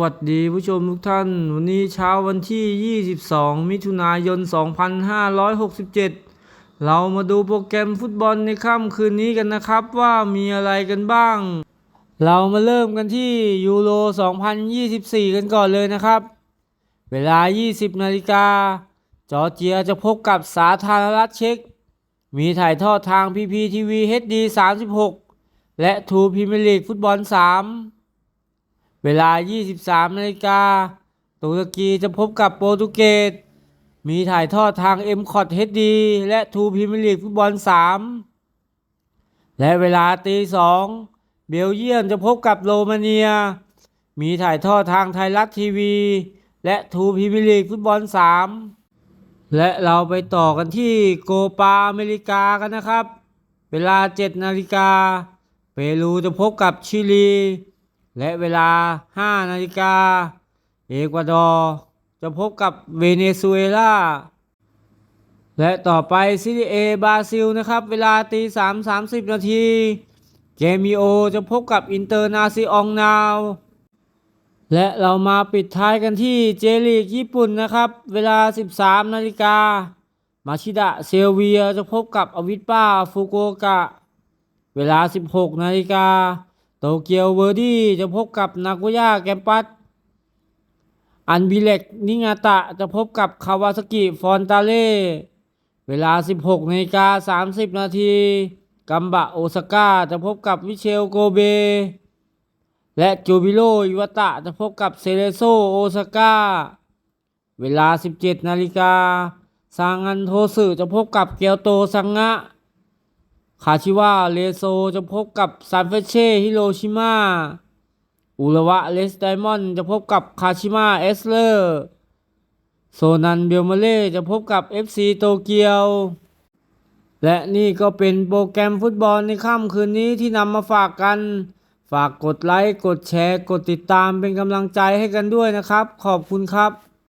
วัสดีผู้ชมทุกท่าน วันนี้เช้าวันที่ 22 มิถุนายน 2567 เรามาดูโปรแกรมฟุตบอลในค่ำคืนนี้กันนะครับว่ามีอะไรกันบ้าง เรามาเริ่มกันที่ยูโร 2024 กันก่อนเลยนะครับ เวลา 20 นาฬิกา จอร์เจียจะพบกับสาธารณรัฐเช็ก มีถ่ายทอดทาง PPTV HD 36 และทูพิมลีกฟุตบอล 3 เวลา 23นาฬิกาตุรกีจะพบกับโปรตุเกส มีถ่ายทอดทาง m c o t HD และทูพิมลีกฟุตบอล 3 และเวลาตีสองเบลเยียมจะพบกับโรมาเนีย มีถ่ายทอดทางไทยรัฐทีวี และทูพิมลีกฟุตบอล 3 และเราไปต่อกันที่โกปาอเมริกากันนะครับ เวลา 7 นาฬิกา เปรูจะพบกับชิลี และเวลา 5 นาฬิกา เอกวาดอร์จะพบกับเวเนซุเอลา และต่อไปซีรีเอบราซิลนะครับ เวลาตีสามสามสิบนาที เกมิโอจะพบกับอินเตอร์นาซิองนาว และเรามาปิดท้ายกันที่เจลีกญี่ปุ่นนะครับ เวลา 13 นาฬิกา มาชิดะเซลเวียจะพบกับอวิสป้าฟุกุโอกะ เวลา 16 นาฬิกา โตเกียวเวอร์ดี้จะพบกับนาโกย่าแกมปัสอันบิเล็กนิงาตะจะพบกับคาวาซากิฟอนตาเล่ เวลา 16นาฬิกา30 นาทีกัมบะโอซาก้าจะพบกับวิเชลโกเบ และจูบิโรอิวตะจะพบกับเซเลโซโอซาก้า เวลา 17นาฬิกาซางันโทสึจะพบกับเกียวโตซังงะ คาชิวะเลโซจะพบกับซานเฟเช่ฮิโรชิมาอุระวะเลสไดมอนจะพบกับคาชิมาเอสเลอร์โซนันเบลมาเล่จะพบกับ FC โตเกียว และนี่ก็เป็นโปรแกรมฟุตบอลในค่ำคืนนี้ที่นำมาฝากกัน ฝากกดไลค์ กดแชร์ กดติดตามเป็นกำลังใจให้กันด้วยนะครับ ขอบคุณครับ